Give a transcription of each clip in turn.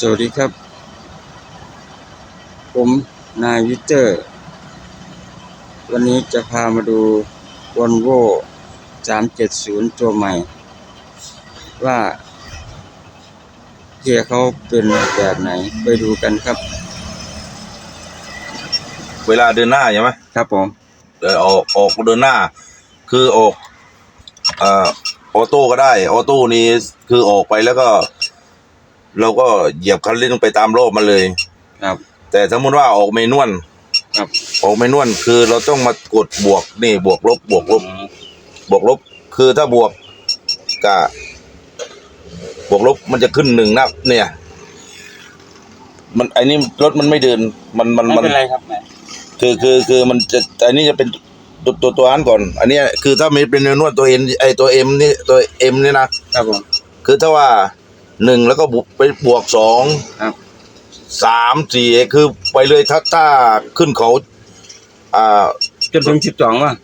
สวัสดีครับ ผมนายวิเตอร์ วันนี้จะพามาดูวอลโว่370 ตัวใหม่ ว่าเกียร์เขาเป็นแบบไหน ไปดูกันครับ เวลาเดินหน้าใช่ไหมครับผมเดินออกออกเดินหน้า คือออกเอ่อออโต้ก็ได้ ออโต้นี่คือออกไปแล้วก็ เราก็เหยียบคันเร่งไปตามรอบมันเลย ครับ แต่สมมติว่าออกเมนวลครับ ออกเมนวลคือเราต้องมากดบวกนี่บวกลบบวกลบบวกลบคือถ้าบวกกับบวกลบมันจะขึ้นหนึ่งนับเนี่ย มันไอ้นี่รถมันไม่เดิน มันมันไม่มันเป็นไรครับแม่คือคือคือมันจะอันนี้จะเป็นตัวตัวตัวอันก่อน อันเนี้ยคือถ้ามีเป็นนวดตัวเอ็นไอตัวเอ็มนี่ตัวเอ็มนี่นะครับผม คือถ้าว่า หนึ่งแล้วก็บวกไปบวกสองครับ สามสี่คือไปเลยถ้าถ้าขึ้นเขาอ่าจนถึง12ว่ะ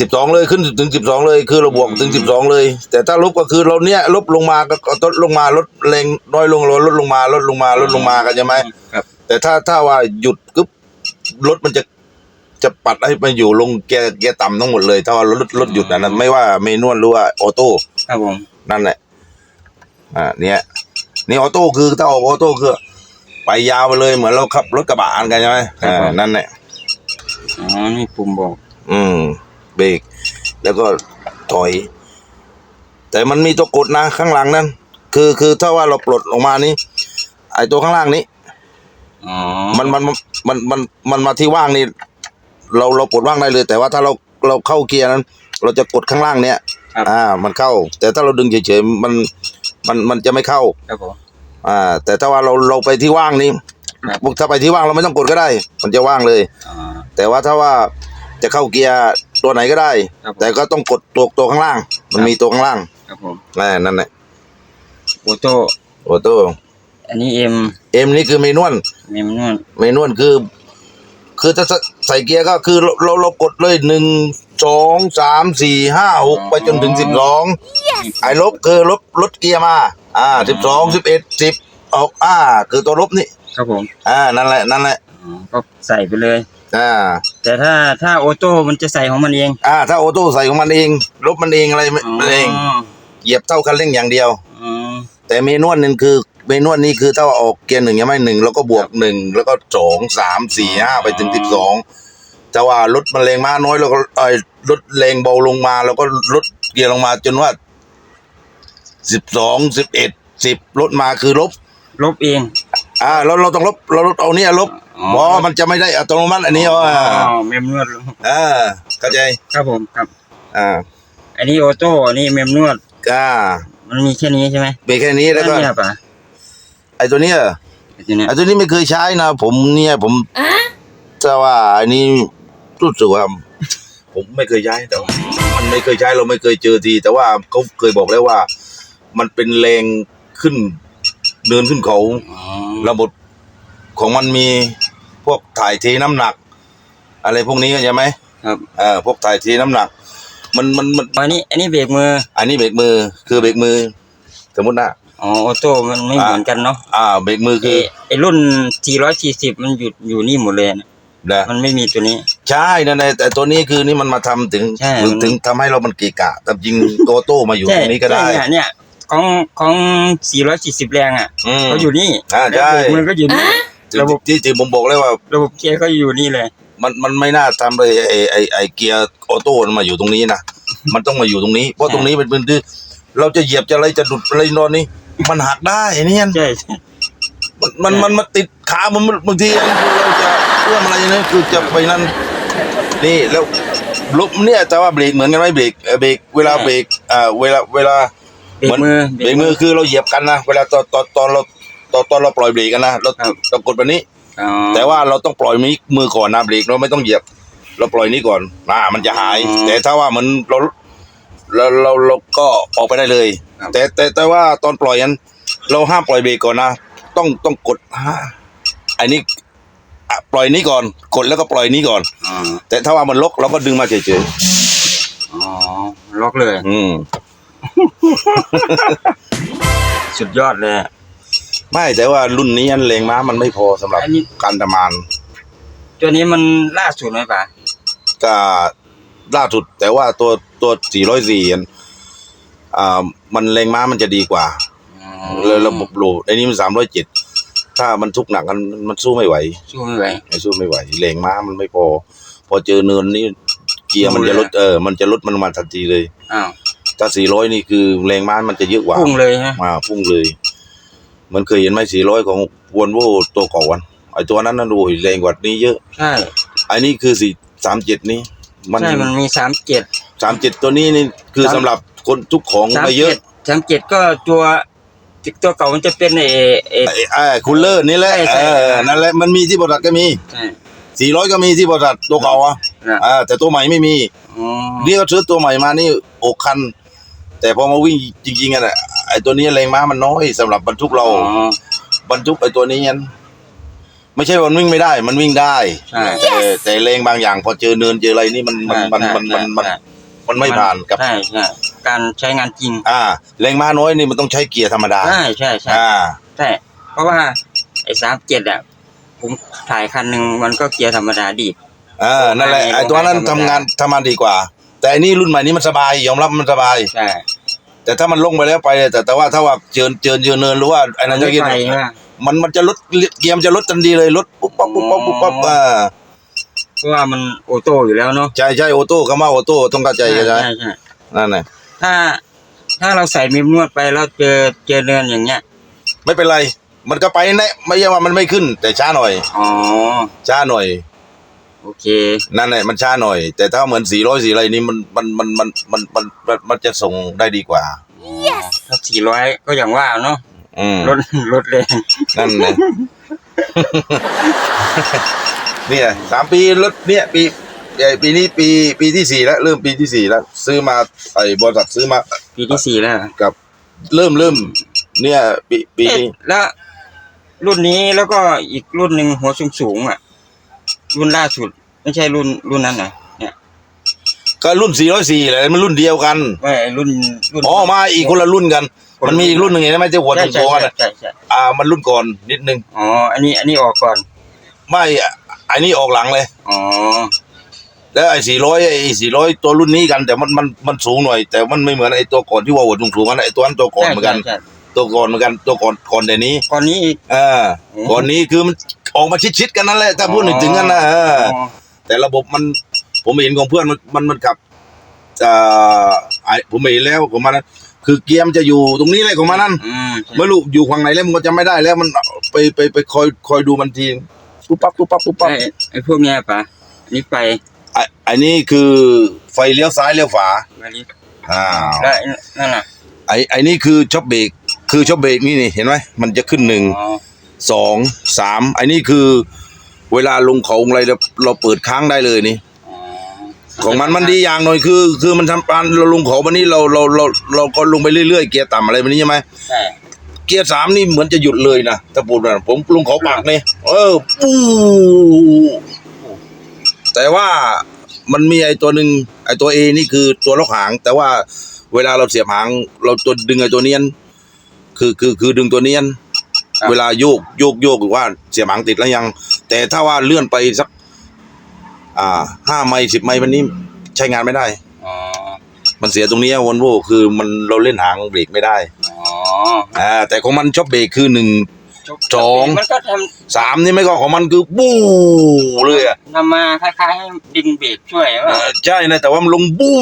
สิบสองเลยขึ้นถึงสิบสองเลย คือเราบวกถึงสิบสองเลย แต่ถ้าลบก็คือเราเนี้ยลบลงมาก็ก็ลดลงมาลดแรงน้อยลงลดลดลงมาลดลงมาลดลงมากันใช่ไหมครับแต่ถ้าถ้าว่าหยุดกึ๊บรถมันจะจะปัดให้มันอยู่ลงแกแกต่ำทั้งหมดเลย ถ้าว่ารถรถหยุดนะนะไม่ว่าเมนวลหรือว่าออโต้ครับผม นั่นแหละอ่าเนี่ย นี่ออโต้คือถ้าออกออโต้คือ ไปยาวไปเลยเหมือนเราขับรถกระบะกันใช่ไหมอ่านั่นแหละอ๋อนี่ปุ่มบอกอืม เบรกแล้วก็ถอย แต่มันมีตัวกดนะข้างหลังนั้น คือคือถ้าว่าเราปลดออกมานี่ไอตัวข้างล่างนี้ อ๋อมันมันมันมันมันมาที่ว่างนี่ เราเรากดว่างได้เลย แต่ว่าถ้าเราเราเข้าเกียร์นั้น เราจะกดข้างล่างเนี้ยครับอ่า มันเข้า แต่ถ้าเราดึงเฉยๆมันมันมันจะไม่เข้า ครับผม อ่า แต่ถ้าว่าเราเราไปที่ว่างนี่ครับ ถ้าไปที่ว่างเราไม่ต้องกดก็ได้ มันจะว่างเลยอ๋อแต่ว่าถ้าว่าจะเข้าเกียร์ตัวไหนก็ได้ ครับผม แต่ก็ต้องกดตัวตัวข้างล่าง มันมีตัวข้างล่างครับผมนั่นนั่นแหละโอโต้โอโต้อันนี้เอ็มเอ็มนี่คือเมนวลเมมนวลเมนวลคือ คือถ้าใส่เกียร์ก็คือเราเราเรากดเลยหนึ่งสองสามสี่ห้าหกไปจนถึงสิบสองไอ้ลบคือลบลดเกียร์มา อ่าสิบสองสิบเอ็ดสิบออกอ่า คือตัวลบนี่ ครับผมอ่า นั่นแหละ นั่นแหละ อ๋อก็ใส่ไปเลย อ่า แต่ถ้าถ้าออโต้มันจะใส่ของมันเองอ่า ถ้าออโต้ใส่ของมันเอง ลบมันเองอะไรมันเอง เหยียบเท่าคันเร่งอย่างเดียว อ๋อ แต่เมนวลหนึ่งคือเมนวลนี่คือถ้าออกเกียร์หนึ่งยังไม่หนึ่งแล้วก็บวกหนึ่งแล้วก็สองสามสี่ห้าไปถึงสิบสองแต่ว่ารถมันแรงมากน้อยเราก็เอ้ยรถแรงเบาลงมา แล้วก็ลดเกียร์ลงมาจนว่า สิบสองสิบเอ็ดสิบลดมาคือลบ ลบเอง อ่าเราเราต้องลบเราลดเอาเนี่ยลบอ๋อ เพราะมันจะไม่ได้อัตโนมัติอันนี้อ่าอ๋อเมมนวดอ่าเข้าใจครับผมครับ อ่าอันนี้ออโต้อันนี้เมมนวด อ่ามันมีแค่นี้ใช่ไหมเบรกแค่นี้แล้วก็เนี่ยป่ะไอ้ตัวเนี้ยไอ้ตัวเนี้ยไอ้ตัวนี้ไม่เคยใช้นะผมเนี่ยผมแต่ว่าอันนี้รู้สึกว่าผมไม่เคยใช้แต่ว่ามันไม่เคยใช้เราไม่เคยเจอทีแต่ว่าเขาเคยบอกแล้วว่า มันเป็นแรงขึ้น เดินขึ้นเขา อ๋อระบบของมันมีพวกถ่ายเทน้ำหนัก อะไรพวกนี้ใช่ไหมครับเออพวกถ่ายเทน้ำหนัก มันมันมัน อันนี้อันนี้เบรกมืออันนี้เบรกมือคือเบรกมือ สมมตินะ อ๋อออโต้มันไม่อ่า เหมือนกันเนาะอ่า เบรกมือไอ้คือไอ้รุ่น 440 มันอยู่อยู่นี่หมดเลยนะนะมันไม่มีตัวนี้ ใช่นั่นแหละแต่ตัวนี้คือนี่มันมาทำถึงใช่ถึงถึงทำให้เรามันเกะกะแต่จริงโตโต้มาอยู่ตรงนี้ก็ได้ ใช่เนี่ยเนี่ย ของของ440แรงอะอืมเขาอยู่นี่อ่าแล้วใช่เบรกมือก็อยู่นี่ที่ระบบ ที่ที่ผมบอกเลยว่า ระบบเกียร์ก็อยู่นี่เลย มันมันไม่น่าทำเลยไอไอไอเกียร์ออโต้มันมาอยู่ตรงนี้นะ มันต้องมาอยู่ตรงนี้ เพราะตรงนี้เป็นพื้นที่เราจะเหยียบจะอะไรจะดุดอะไรนอนนี่มันหักได้เนี่ยใช่ มันมันมันมาติดขามันบางทีเราจะเอื้อมอะไรเนี่ยคือจะไปนั่นนี่แล้วลุกเนี่ยแต่ว่าเบรกเหมือนกันไหมเบรกเอ่อเบรกเวลาเบรกอ่าเวลาเวลา เบรกมือเบรกมือคือเราเหยียบกันนะเวลาตอนตอนตอนเราตอนตอนเราปล่อยเบรกกันนะเราเรากดแบบนี้อ๋อแต่ว่าเราต้องปล่อยมือมือก่อนนะเบรกเราไม่ต้องเหยียบ เราปล่อยนี้ก่อนอ่ามันจะหาย แต่ถ้าว่ามันเราเราเราเราก็ออกไปได้เลย แต่แต่แต่ว่าตอนปล่อยนั้นเราห้ามปล่อยเบรกก่อนนะต้องต้องกดห้าอันนี้อะปล่อยนี้ก่อนกดแล้วก็ปล่อยนี้ก่อนอ๋อแต่ถ้าว่ามันล็อกเราก็ดึงมาเฉยอ๋อล็อกเลยๆอืม สุดยอดเลยอะไม่แต่ว่ารุ่นนี้แรงม้ามันไม่พอสำหรับอันนี้ การทำงานตัวนี้มันล่าสุดไหมป่ะก็ล่าสุด แต่ว่าตัวตัว404อันอ่ามันแรงม้ามันจะดีกว่า แล้วระบบโหลดไอ้นี่มัน307ถ้ามันทุกหนักมันมันสู้ไม่ไหวสู้ไม่ไหวไม่สู้ไม่ไหวแรงม้ามันไม่พอ พอเจอเนินนี่เกียร์มันจะลดเออมันจะลดมันมาทันทีเลย อ้าว ถ้า400นี่คือแรงม้ามันจะเยอะกว่าพุ่งเลยฮะอ่าพุ่งเลยเหมันเคยเห็นไหม400ของวอนโวตัวเก่าวันไอ้ตัวนั้นนั่นโอ้ยแรงกว่านี้เยอะใช่ไอ้นี่คือ4 37นี่มันใช่มันมีสามเจ็ด37ตัวนี้นี่คือสามสำหรับคนทุกของสามไม่เยอะเจ็ดสามเจ็ดก็ตัวตัวเก่ามันจะเป็นเอเอไอ้ไอ้คูลเลอร์นี่แหละใช่ใช่เออนั่นแหละมันมีที่บริษัทก็มีใช่400ก็มีที่บริษัทตัวเก่าอะนะอ่าแต่ตัวใหม่ไม่มีอ๋อนี่ก็ซื้อตัวใหม่มานี่อกคัน แต่พอมาวิ่งจริงๆอะไอ้ตัวนี้แรงม้ามันน้อยสำหรับบรรทุกเราอ๋อบรรทุกไอ้ตัวนี้ยันไม่ใช่ว่ามันวิ่งไม่ได้ มันวิ่งได้ใช่ แต่แต่แรงบางอย่าง พอเจอเนินเจออะไรนี่มันมันมันมันมันมันมันไม่ผ่านกับ ใช่ใช่การใช้งานจริง อ่าแรงม้าน้อยนี่มันต้องใช้เกียร์ธรรมดา ใช่ใช่ใช่อ่าใช่เพราะว่าไอ้สามเจ็ดอะผมถ่ายคันหนึ่งมันก็เกียร์ธรรมดาดีดอ่านั่นแหละไอ้ตัวนั้นทำงานทำงานดีกว่า แต่อันนี้รุ่นใหม่นี้มันสบายยอมรับมันสบายใช่ แต่ถ้ามันลงไปแล้วไปแต่แต่ว่าถ้าว่าเจอเจอเจอเนินหรือว่าไอ้นั้นจะไม่กินไปใช่ไหมมันมันจะลดเกียร์มันจะลดทันทีเลยลดปุ๊บปั๊บปุ๊บปั๊บปุ๊บปั๊บอ่าเพราะว่ามันโอโต้อยู่แล้วเนาะใช่ใช่ออโต้คำว่าออโต้ต้องเข้าใจกันใช่ไหมใช่ใช่นั่นแหละถ้าถ้าเราใส่มิมนวดไปแล้วเจอเจอเนินอย่างเงี้ย ไม่เป็นไร มันก็ไปแน่ไม่ใช่ว่ามันไม่ขึ้น แต่ช้าหน่อยอ๋อช้าหน่อย โอเค นั่นแหละมันช้าหน่อย แต่ถ้าเหมือนสี่ร้อยสี่อะไรนี่มันมันมันมันมันมันมันมันจะส่งได้ดีกว่า ถ้าสี่ร้อยก็อย่างว่าเนาะอืมรถรถแรงนั่นนะเนี่ยสามปีรถเนี่ยปีเอ่อปีนี้ปีปีที่สี่แล้วเริ่มปีที่สี่แล้ว ซื้อมาไอ้บริษัทซื้อมาปีที่สี่แล้วกับเริ่มเริ่มเนี่ยปีปีเอ๊ะนี้ แล้ว รุ่นนี้แล้วก็อีกรุ่นหนึ่งหัวสูงสูงๆอะ รุ่นล่าสุด ไม่ใช่รุ่นรุ่นนั้นนะเนี่ยก็รุ่นสี่ร้อยสี่แหละมันรุ่นเดียวกันไม่รุ่นรุ่น อ๋อมาอีกคนละรุ่นกัน มันมีอีกรุ่นหนึ่งเห็นไหมที่หัวใช่ถึงใช่โตกันใช่อะใช่ใช่อ่า มันรุ่นก่อนนิดนึงอ๋ออันนี้อันนี้ออกก่อนไม่อะไอ้นี่ออกหลังเลย อ๋อแล้วไอ้สี่ร้อยไอ้สี่ร้อยตัวรุ่นนี้กันแต่มันมันมันสูงหน่อย แต่มันไม่เหมือนไอ้ตัวก่อนที่ว่าหัวสูงสูงๆกันไอ้ตัวนั้นตัวก่อนใช่เหมือนกันใช่ใช่ตัวก่อนเหมือนกันตัวก่อนก่อนแต่นี้ ก่อนนี้อีก เอออืมก่อนนี้คือมัน ออกมาชิดๆกันนั่นแหละถ้าพูดถึงกันนะเอออ๋อแต่ระบบมันผมเห็นของเพื่อนมันมันมันขับอ่าไอ้ผมเห็นแล้วของมันนั้นคือเกียร์มันจะอยู่ตรงนี้เลยของมันนั่นอืมใช่ไม่รู้อยู่ฝั่งไหนแล้วมันก็จะไม่ได้แล้วมันไปไปไปคอยคอยดูมันทีปุ๊บปั๊บปุ๊บปั๊บปุ๊บปั๊บไอ้ไอ้พวกเนี้ยปะอันนี้ไปไอ้ไอ้นี่คือไฟเลี้ยวซ้ายเลี้ยวขวาอันนี้อ้าว แล้วไอ้นั่นน่ะไอ้ไอ้นี่คือช็อปเบรกคือช็อปเบรกนี่นี่เห็นไหมมันจะขึ้นหนึ่งอ๋อ สองสามไอ้นี่คือเวลาลงเขาอะไรเราเราเปิดค้างได้เลยนี่อ๋อของมันมันดีอย่างหน่อยคือ คือมันทำปานเราลงเขาวันนี้เราเราเราเราก็ลงไปเรื่อยๆเกียร์ต่ำอะไรแบบนี้ใช่ไหมใช่ เกียร์สามนี่เหมือนจะหยุดเลยนะถ้าพูดนะผมลงเขาปากนี่เออปูแต่ว่ามันมีไอ้ตัวหนึ่งไอ้ตัวเอนี่คือตัวล็อกหาง แต่ว่าเวลาเราเสียบหาง เราตัวดึงไอ้ตัวเนี้ยน คือคือคือดึงตัวเนี้ยน เวลาโยกโยกโยกหรือว่าเสียบหางติดแล้วยัง แต่ถ้าว่าเลื่อนไปสัก อ่าห้าไมล์สิบไมล์วันนี้ใช้งานไม่ได้ อ๋อ มันเสียตรงเนี้วอลโวคือมันเราเล่นหางเบรกไม่ได้อ๋ออ่าแต่ของมันชอบเบรกคือหนึ่ง สอง มันก็ทสามนี่ไม่ก็ของมันคือบู้เลยอะำนำมาคล้ายๆให้ดึงเบรกช่วยเอว่าอใช่นะแต่ว่ามันลงบู้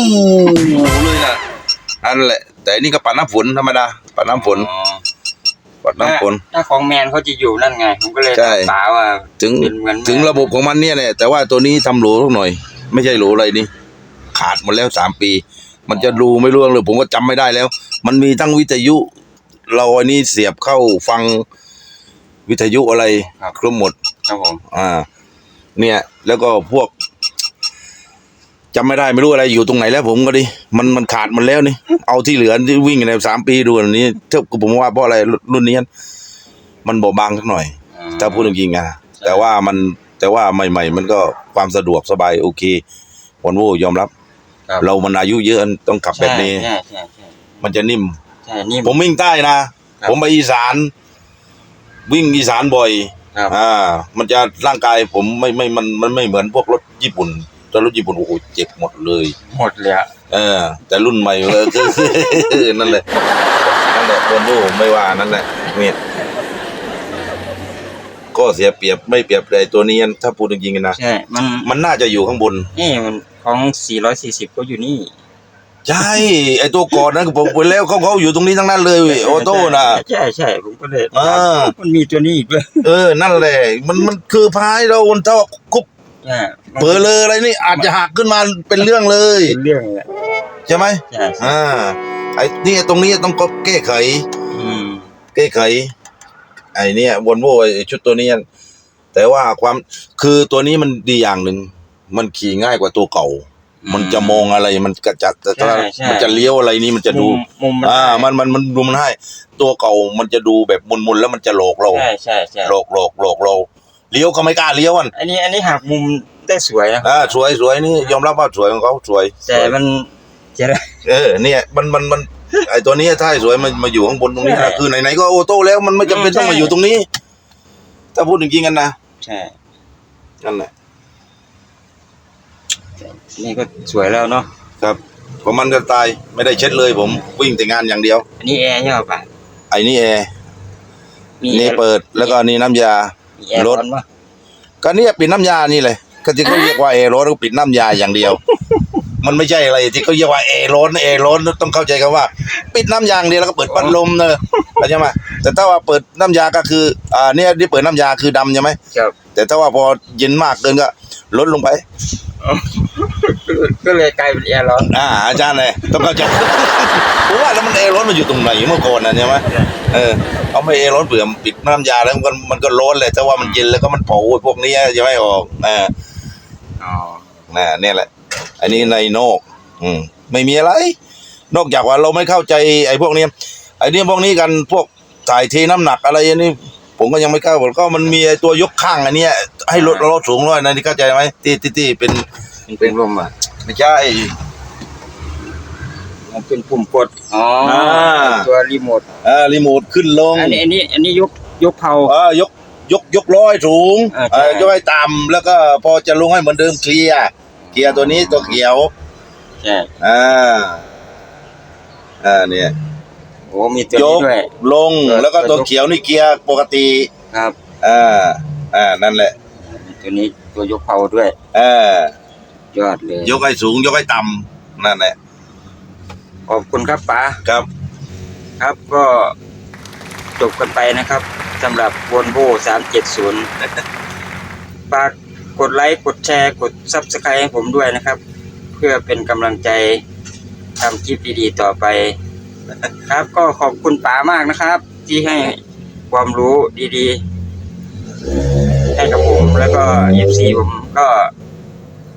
เลยนะอันนแหละ แต่อันนี่ก็ปัดน้ำฝนธรรมดาปัดน้ำฝน อ๋อ ปัดน้ำฝน ถ้าของแมนเขาจะอยู่นั่นไง ผมก็เลยใช่ถามป๋าว่าถึงเป็นเหมือนแมนถึงระบบของมันเนี่ยแหละแต่ว่าตัวนี้ทำโหลสักหน่อย ไม่ใช่โหลอะไรนี่ ขาดหมดแล้วสามปี มันจะดูไม่รู้เรื่องเลยผมก็จำไม่ได้แล้ว มันมีทั้งวิทยุ เราอันนี้เสียบเข้าฟังวิทยุอะไรครบหมด ครับผม อ่า เนี่ย แล้วก็พวก จำไม่ได้ไม่รู้อะไรอยู่ตรงไหนแล้วผมก็ดิมันมันขาดหมันแล้วนี่ เอาที่เหลือที่วิ่งในสามปีดูอันนี้เท่ากับผมว่าเพราะอะไรรุ่นนี้มันเบาบางสักหน่อยอืมถ้าพูดจริงๆอะแต่ว่ามันแต่ว่าใหม่ ๆ มันก็ความสะดวกสบายโอเควอนโวยอมรับ ครับเรามันอายุเยอะต้องขับแบบนี้ ใช่ใช่ใช่มันจะนิ่ม ใช่นี่ ผมวิ่งใต้นะ ครับผมไปอีสาน วิ่งอีสานบ่อยครับ อ่า มันจะร่างกายผมไม่ไม่มันมันไม่เหมือนพวกรถญี่ปุ่น แต่รถญี่ปุ่นโอ้โหเจ็บหมดเลย หมดเลยอะเออ แต่รุ่นใหม่เออคือนั่นแหละนั่นแหละโดนลูไม่ว่านั่นแหละเนี่ยก็เสียเปรียบไม่เปรียบเลยตัวนี้ถ้าพูดจริงๆนะใช่ มันมันน่าจะอยู่ข้างบนนี่มันของ 440 ก็อยู่นี่ ใช่ ไอตัวก่อนนั้นผมไปแล้วเขาเขาอยู่ตรงนี้ทั้งนั้นเลยโอโต้น่ะใช่ใช่ผมก็เลยอ่ามันมีตัวนี้อีกด้วยเออ นั่นแหละ มันมันคือพายเราเท่ากุ๊บ ใช่เปิดเลยอะไรนี่อาจจะหักขึ้นมาเป็นเรื่องเลย เป็นเรื่องเลย ใช่ไหมใช่ใช่ อ่าไอ้นี่ตรงนี้ต้องก็แก้ไข อืม แก้ไข ไอ้เนี่ยวนโวไอ้ชุดตัวนี้ แต่ว่าความคือตัวนี้มันดีอย่างหนึ่ง มันขี่ง่ายกว่าตัวเก่า มันจะมองอะไรมันกระจัดแต่ถ้าใช่ใช่ มันจะเลี้ยวอะไรนี่มันจะดู มุมมุมมันอ่า มันมันมันดูมันให้ ตัวเก่ามันจะดูแบบมุนๆแล้วมันจะโหลกเรา ใช่ใช่ใช่โหลกโหลกโหลกเรา เลี้ยวก็ไม่กล้าเลี้ยวมันอันนี้อันนี้หักมุมได้สวยนะอ่าสวยสวยนี่ยอมรับว่าสวยของเขาสวยแต่มันเจะได้ เออเนี่ยมันมันมันไอตัวนี้ถ้าสวยมันมาอยู่ข้างบนตรงนี้ใช่นะคือไหนๆก็โอโต้แล้วมันไม่จำเป็นอืมต้องมาใช่อยู่ตรงนี้ ถ้าพูดจริงๆกันนะใช่นั่นแหละนี่ก็สวยแล้วเนาะครับผมมันจะตายไม่ได้เช็ดเลยผมวิ่งแต่งานอย่างเดียว อันนี้แอร์ใช่ป่ะไอ้นี่แอร์มีนี่แอร์เปิดแล้วก็นี่น้ำยามี แอร์รร้อถนปะก็เนี่ยปิดน้ำยานี่เลยก็ที่เขาเรียกว่าแอร์ร้อนก็ปิดน้ำยาอย่างเดียว มันไม่ใช่อะไรที่เขาเรียกว่าแอร์ร้อนแอร์ร้อนต้องเข้าใจกันว่า ปิดน้ำยางเดียวแล้วก็เปิดพัดลมเนอะเข้าใจไหมแต่ถ้าว่าเปิดน้ำยาก็คืออ่าเนี่ยที่เปิดน้ำยาคือดำใช่ไหมครับแต่ถ้าว่าพอเย็นมากเกินก็ลดลงไปก็เลยกลายเป็นแอร์ร้อนอ่าอาจารย์เลยต้องเข้าใจผมว่าแล้วมันแอร์ร้อนมันอยู่ตรงไหนเมื่อก่อนนะใช่ไหมเออ เอาไม่แอร์ร้อนเผื่อมันปิดน้ำยาแล้วมันก็มันก็ร้อนเลยแต่ว่ามันเย็นแล้วก็มันเผาพวกนี้จะไม่ออกอ่าอ๋อน่ะเนี่ยแหละ อันนี้ในนอก อืม ไม่มีอะไร นอกจากว่าเราไม่เข้าใจไอ้พวกนี้ไอ้เนี่ยพวกนี้กันพวกถ่ายเทน้ำหนักอะไรอันนี้ผมก็ยังไม่เข้าผมก็มันมีไอ้ตัวยกข้างอันเนี้ยให้รถรถสูงหน่อยนะนี่เข้าใจไหมที่ที่ที่เป็นมันเป็นลมอะไม่ใช่ มันเป็นปุ่มกดอ๋ออ่า ตัวรีโมทอ่ารีโมทขึ้นลงอันนี้อันนี้อันนี้ยกยกเผาเออยกยกยกร้อยสูงอ่าใช่เออยกให้ต่ำแล้วก็พอจะลงให้เหมือนเดิมเคลียร์เคลียร์ตัวนี้ตัวเขียว ใช่อ่า อ่าเนี่ย โอ้มีตัวยนี้กด้วย ลงเออแล้วก็ตัวยก เขียวนี่เกียร์ปกติ ครับอ่า อ่านั่นแหละตัวนี้ตัวยกเผาด้วย อ่ายอดเลยยกให้สูงยกให้ต่ำนั่นแหละ ขอบคุณครับป๋าครับครับก็จบกันไปนะครับสำหรับ Volvo 370ฝากกดไลค์กดแชร์กด Subscribe ให้ผมด้วยนะครับ เพื่อเป็นกำลังใจทำคลิปดีๆต่อไป ครับก็ขอบคุณป๋ามากนะครับ ที่ให้ความรู้ดีๆ ให้กับผมแล้วก็ FC ผมก็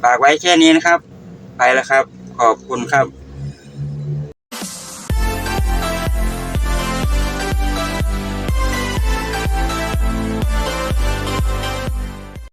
ฝากไว้แค่นี้นะครับ ไปแล้วครับ ขอบคุณครับ